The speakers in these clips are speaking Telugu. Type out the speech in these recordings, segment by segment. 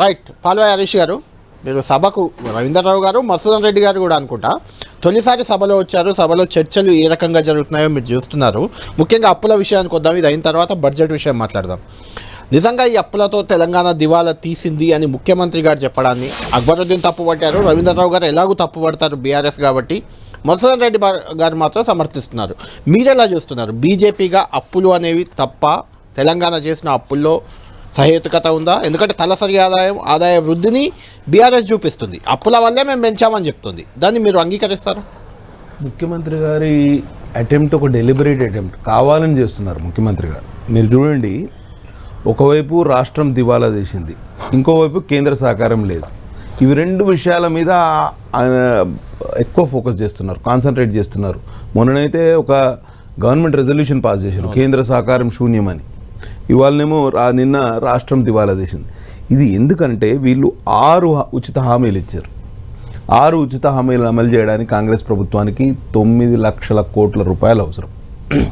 రైట్. పాల్వాయి హరీష్ గారు మీరు సభకు రవీంద్రరావు గారు మసూదన్ రెడ్డి గారు కూడా అనుకుంటా. తొలిసారి సభలో వచ్చారు. సభలో చర్చలు ఏ రకంగా జరుగుతున్నాయో మీరు చూస్తున్నారు. ముఖ్యంగా అప్పుల విషయానికి వద్దాం. ఇది అయిన తర్వాత బడ్జెట్ విషయం మాట్లాడదాం. నిజంగా ఈ అప్పులతో తెలంగాణ దివాలా తీసింది అని ముఖ్యమంత్రి గారు చెప్పడాన్ని అక్బరుద్దీన్ తప్పుపట్టారు రవీంద్రరావు గారు ఎలాగూ తప్పుపడతారు బీఆర్ఎస్ కాబట్టి మసూదన్ రెడ్డి గారు మాత్రం సమర్థిస్తున్నారు. మీరెలా చూస్తున్నారు? బీజేపీగా అప్పులు అనేవి తప్ప తెలంగాణ చేసిన అప్పుల్లో సహేతుకత ఉందా? ఎందుకంటే తలసరి ఆదాయం ఆదాయ వృద్ధిని బీఆర్ఎస్ చూపిస్తుంది. అప్పుల వల్లే మేము పెంచామని చెప్తుంది. దాన్ని మీరు అంగీకరిస్తారు? ముఖ్యమంత్రి గారి అటెంప్ట్ ఒక డెలిబరేట్ అటెంప్ట్ కావాలని చేస్తున్నారు ముఖ్యమంత్రి గారు. మీరు చూడండి ఒకవైపు రాష్ట్రం దివాలా తీసింది ఇంకోవైపు కేంద్ర సహకారం లేదు. ఇవి రెండు విషయాల మీద ఎక్కువ ఫోకస్ చేస్తున్నారు కాన్సన్ట్రేట్ చేస్తున్నారు. మొన్ననైతే ఒక గవర్నమెంట్ రెజల్యూషన్ పాస్ చేశారు కేంద్ర సహకారం శూన్యమని. ఇవాళనేమో రా- నిన్న రాష్ట్రం దివాలా తీసింది. ఇది ఎందుకంటే వీళ్ళు ఆరు ఉచిత హామీలు ఇచ్చారు. ఆరు ఉచిత హామీలను అమలు చేయడానికి కాంగ్రెస్ ప్రభుత్వానికి తొమ్మిది లక్షల కోట్ల రూపాయలు అవసరం.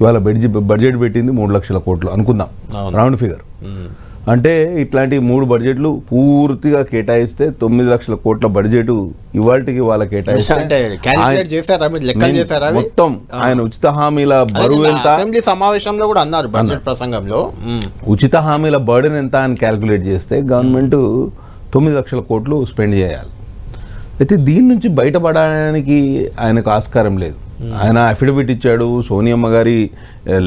ఇవాళ బడ్జెట్ బడ్జెట్ పెట్టింది మూడు లక్షల కోట్లు అనుకుందాం. Round figure. అంటే ఇట్లాంటి మూడు బడ్జెట్లు పూర్తిగా కేటాయిస్తే తొమ్మిది లక్షల కోట్ల బడ్జెట్ ఇవాళకి వాళ్ళ కేటాయిస్తే? మొత్తం ఆయన ఉచిత హామీల బరువు ఎంత? అసెంబ్లీ సమావేశంలో కూడా అన్నారు బడ్జెట్ ప్రసంగంలో. ఉచిత హామీల బర్డెన్ ఎంత అని క్యాలిక్యులేట్ చేస్తే గవర్నమెంట్ తొమ్మిది లక్షల కోట్లు స్పెండ్ చేయాలి. అయితే దీని నుంచి బయటపడడానికి ఆయనకు ఆస్కారం లేదు. ఆయన అఫిడవిట్ ఇచ్చాడు సోనియమ్మ గారి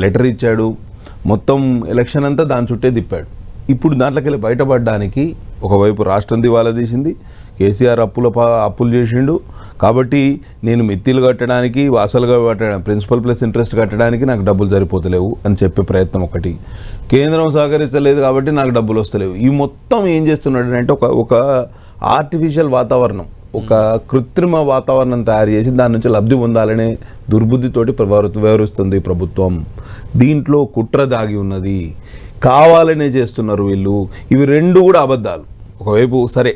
లెటర్ ఇచ్చాడు. మొత్తం ఎలక్షన్ అంతా దాని చుట్టే తిప్పాడు. ఇప్పుడు దాంట్లోకెళ్ళి బయటపడడానికి ఒకవైపు రాష్ట్రం దివాలా తీసింది కేసీఆర్ అప్పుల అప్పులు చేసిండు. కాబట్టి నేను మిత్తిలు కట్టడానికి వాసలుగా కట్టడం ప్రిన్సిపల్ ప్లస్ ఇంట్రెస్ట్ కట్టడానికి నాకు డబ్బులు సరిపోతలేవు అని చెప్పే ప్రయత్నం ఒకటి. కేంద్రం సహకరిస్తలేదు కాబట్టి నాకు డబ్బులు వస్తలేవు. ఈ మొత్తం ఏం చేస్తున్నాడు అంటే ఒక ఒక ఆర్టిఫిషియల్ వాతావరణం. ఒక కృత్రిమ వాతావరణం తయారు చేసి దాని నుంచి లబ్ధి పొందాలనే దుర్బుద్ధితోటి వివరిస్తుంది వ్యవహరిస్తుంది ప్రభుత్వం. దీంట్లో కుట్ర దాగి ఉన్నది. కావాలనే చేస్తున్నారు వీళ్ళు. ఇవి రెండు కూడా అబద్ధాలు. ఒకవైపు సరే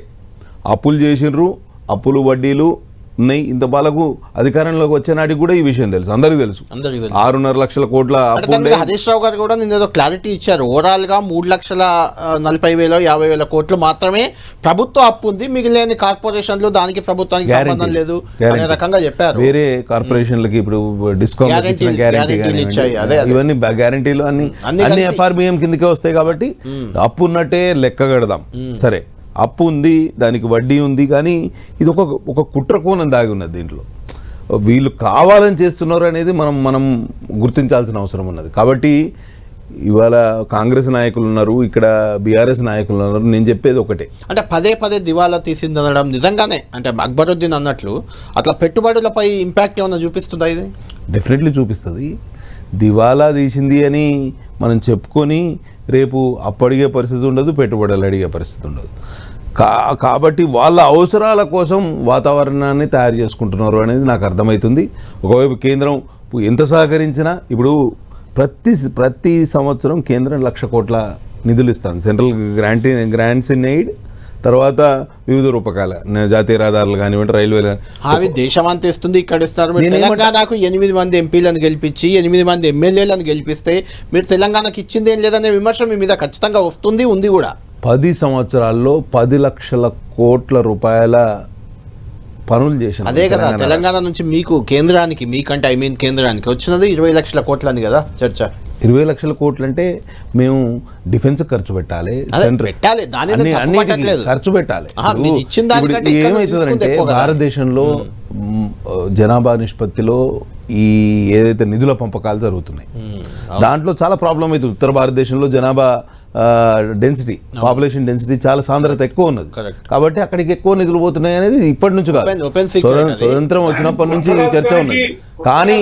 అప్పులు చేసిండ్రు అప్పులు వడ్డీలు ఉన్నాయి ఇంత బాలకు అధికారంలోకి వచ్చే నాటికి కూడా ఈ విషయం తెలుసు. అందరికీ తెలుసు. ఆరున్నర లక్షల కోట్ల హరీష్ రావు గారు కూడా నిన్న ఏదో క్లారిటీ ఇచ్చారు. ఓవరాల్గా మూడు లక్షల నలభై వేల యాభై వేల కోట్లు మాత్రమే ప్రభుత్వ అప్పు ఉంది. మిగిలిన కార్పొరేషన్లు దానికి ప్రభుత్వానికి సంబంధం లేదు అనే. రకంగా చెప్పారు. వేరే కార్పొరేషన్లకి ఇప్పుడు డిస్కౌంట్. ఇవన్నీ గ్యారంటీలు అన్ని అన్ని ఎఫ్ఆర్బిఎం కిందకే వస్తాయి కాబట్టి అప్పు ఉన్నట్టే లెక్క కడదాం. సరే. అప్పు ఉంది దానికి వడ్డీ ఉంది కానీ ఇది ఒక ఒక కుట్ర కోణం దాగి ఉన్నది దీంట్లో. వీళ్ళు కావాలని చేస్తున్నారు అనేది మనం మనం గుర్తించాల్సిన అవసరం ఉన్నది. కాబట్టి ఇవాళ కాంగ్రెస్ నాయకులు ఉన్నారు ఇక్కడ బీఆర్ఎస్ నాయకులు ఉన్నారు నేను చెప్పేది ఒకటే. అంటే పదే పదే దివాలా తీసింది అనడం నిజంగానే అంటే అక్బరుద్దీన్ అన్నట్లు అట్లా పెట్టుబడులపై ఇంపాక్ట్ ఏమైనా చూపిస్తుందా ఇది? డెఫినెట్లీ చూపిస్తుంది. దివాలా తీసింది అని మనం చెప్పుకొని రేపు అప్పడిగే పరిస్థితి ఉండదు పెట్టుబడులు అడిగే పరిస్థితి ఉండదు. కా కాబట్టి వాళ్ళ అవసరాల కోసం వాతావరణాన్ని తయారు చేసుకుంటున్నారు అనేది నాకు అర్థమవుతుంది. ఒకవైపు కేంద్రం ఎంత సహకరించినా ఇప్పుడు ప్రతి ప్రతి సంవత్సరం కేంద్రం లక్ష కోట్ల నిధులు ఇస్తాను central grant grants in aid తర్వాత వివిధ రూపకాల జాతీయ రహదారులు కానివ్వండి రైల్వేలు. కాని- అవి దేశమంతా ఇస్తుంది ఇక్కడ ఇస్తారు. మీరు తెలంగాణకు ఎనిమిది మంది ఎంపీలను గెలిపించి ఎనిమిది మంది ఎమ్మెల్యేలను గెలిపిస్తే మీరు తెలంగాణకు ఇచ్చింది ఏం లేదనే విమర్శ మీ మీద ఖచ్చితంగా వస్తుంది ఉంది కూడా. పది సంవత్సరాల్లో పది లక్షల కోట్ల రూపాయల పనులు చేసిన అదే కదా తెలంగాణ నుంచి మీకు కేంద్రానికి మీకంటే ఐ మీన్ కేంద్రానికి వచ్చినది ఇరవై లక్షల కోట్లని కదా చర్చ. ఇరవై లక్షల కోట్లు అంటే మేము డిఫెన్స్ ఖర్చు పెట్టాలి ఖర్చు పెట్టాలి. ఏమవుతుందంటే. భారతదేశంలో జనాభా నిష్పత్తిలో ఈ ఏదైతే నిధుల పంపకాలు జరుగుతున్నాయి. దాంట్లో చాలా ప్రాబ్లం అవుతుంది. ఉత్తర భారతదేశంలో జనాభా డెన్సిటీ పాపులేషన్ డెన్సిటీ చాలా సాంద్రత ఎక్కువ ఉన్నది. కాబట్టి అక్కడికి ఎక్కువ నిధులు పోతున్నాయి అనేది ఇప్పటి నుంచి కాదు. స్వతంత్రం వచ్చినప్పటి నుంచి చర్చ ఉన్నది కానీ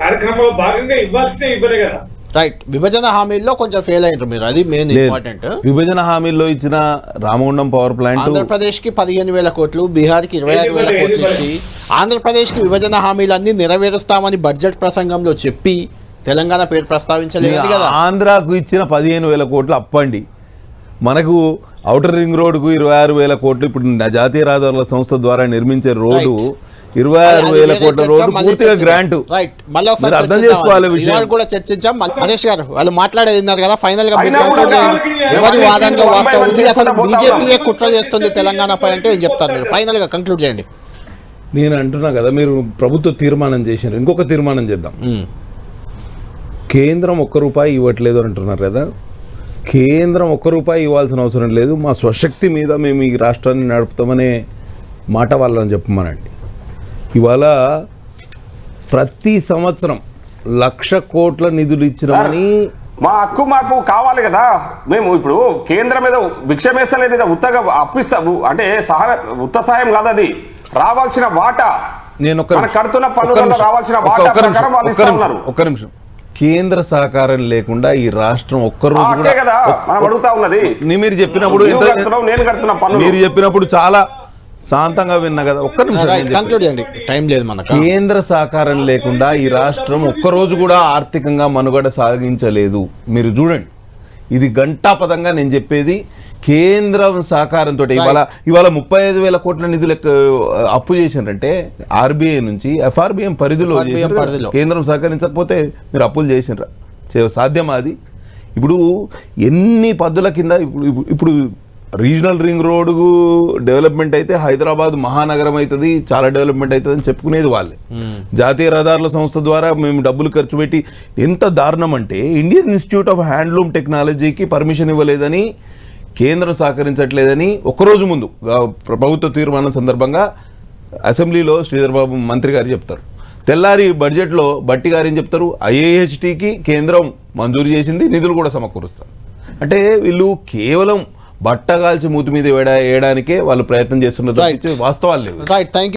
కార్యక్రమంలో భాగంగా ఇవ్వాల్సిన ఇవ్వలే కదా. రైట్ విభజన హామీల్లో కొంచెం ఫెయిల్ అయ్యారు మీరు. అది మెయిన్ లేదు. ఇంపార్టెంట్ విభజన హామీల్లో ఇచ్చిన రామగుండం పవర్ ప్లాంట్ ఆంధ్రప్రదేశ్కి పదిహేను వేల కోట్లు బీహార్కి ఇరవై ఆరు వేల కోట్లు. ఇచ్చి ఆంధ్రప్రదేశ్కి విభజన హామీలన్నీ నెరవేరుస్తామని బడ్జెట్ ప్రసంగంలో చెప్పి తెలంగాణ పేరు ప్రస్తావించలేదు కదా. ఆంధ్రాకు ఇచ్చిన పదిహేను వేల కోట్లు అప్పండి. మనకు ఔటర్ రింగ్ రోడ్డుకు ఇరవై ఆరు వేల కోట్లు ఇప్పుడు జాతీయ రహదారుల సంస్థ ద్వారా నిర్మించే రోడ్డు ఇరవై ఆరు వేల కోట్ల రోడ్డు పూర్తిగా. గ్రాంట్. రైట్ మళ్ళీ అర్థం చేసుకోవాలి అది. విషయం. ఇవాళ కూడా చర్చించాం మళ్ళీ హరీష్ గారు వాళ్ళు మాట్లాడేది కదా ఫైనల్గా ఎవరి వాదనలో వాస్తవం అసలు బీజేపీయే. కుట్ర చేస్తుంది తెలంగాణపై అంటే ఏం చెప్తారు మీరు? ఫైనల్గా కంక్లూడ్ చేయండి. నేను అంటున్నా కదా మీరు ప్రభుత్వ తీర్మానం చేసినారు. ఇంకొక తీర్మానం చేద్దాం. కేంద్రం ఒక్క రూపాయి ఇవ్వట్లేదు అని అంటున్నారు కదా. కేంద్రం ఒక్క రూపాయి ఇవ్వాల్సిన అవసరం లేదు. మా స్వశక్తి మీద మేము ఈ రాష్ట్రాన్ని నడుపుతామనే మాట వాళ్ళని చెప్పమనండి. ఇవాళ ప్రతి సంవత్సరం లక్ష కోట్ల నిధులు ఇచ్చినామని మా హక్కు మాకు కావాలి కదా మేము ఇప్పుడు కేంద్రం మీద భిక్ష వేస్తలేదు కదా ఉత్తగా అప్పిస్తా అంటే సహాయ ఉత్త సాయం కాదు అది రావాల్సిన వాటా నేను. కడుతున్న పన్నులలో. రావాల్సిన ఒక్క- వాటా ఒక్క నిమిషం. ప్రకారం వాళ్ళు ఒక్క ఇస్తా నిమిషం. ఉన్నారు ఒక్క నిమిషం కేంద్ర సహకారం లేకుండా ఈ రాష్ట్రం ఒక్క ఆ, రోజు అట్టే కూడా కదా మనం అడుగుతా ఉన్నది మీరు చెప్పినప్పుడు నేను కడుతున్నా మీరు చెప్పినప్పుడు చాలా శాంతంగా విన్నా కదా ఒక్క నిమిషం. కంక్లూడ్ చేయండి. టైం లేదు మనకు. కేంద్ర సహకారం లేకుండా ఈ రాష్ట్రం ఒక్కరోజు కూడా ఆర్థికంగా మనుగడ సాగించలేదు. మీరు చూడండి. ఇది గంటాపదంగా నేను చెప్పేది కేంద్రం సహకారంతో ఇవాళ ఇవాళ ముప్పై ఐదు వేల కోట్ల నిధులు అప్పు చేసిండ్రంటే ఆర్బీఐ నుంచి ఎఫ్ఆర్బిఎం పరిధిలో. కేంద్రం సహకరించకపోతే మీరు అప్పులు చేసిండ్రా చే- సాధ్యమా అది? ఇప్పుడు ఎన్ని పద్ధతుల కింద ఇప్పుడు- ఇప్పుడు రీజనల్ రింగ్ రోడ్ డెవలప్మెంట్ అయితే హైదరాబాద్ మహానగరం అవుతుంది చాలా డెవలప్మెంట్ అవుతుంది అని చెప్పుకునేది వాళ్ళే. జాతీయ రహదారుల సంస్థ ద్వారా మేము డబ్బులు ఖర్చు పెట్టి ఎంత దారుణం అంటే ఇండియన్ ఇన్స్టిట్యూట్ ఆఫ్ హ్యాండ్లూమ్ టెక్నాలజీకి పర్మిషన్ ఇవ్వలేదని కేంద్రం సహకరించట్లేదని ఒక్కరోజు ముందు ప్రభుత్వ తీర్మానం సందర్భంగా అసెంబ్లీలో శ్రీధర్ బాబు మంత్రి గారు చెప్తారు. తెల్లారి బడ్జెట్లో బట్టి గారు ఏం చెప్తారు? ఐఏహెచ్టికి కేంద్రం మంజూరు చేసింది నిధులు కూడా సమకూరుస్తారు. అంటే వీళ్ళు కేవలం బట్టగాల్చి మూతి మీద వేయడా- వేయడానికే వాళ్ళు ప్రయత్నం చేస్తున్నారు వాస్తవాలు లేవు. Right thank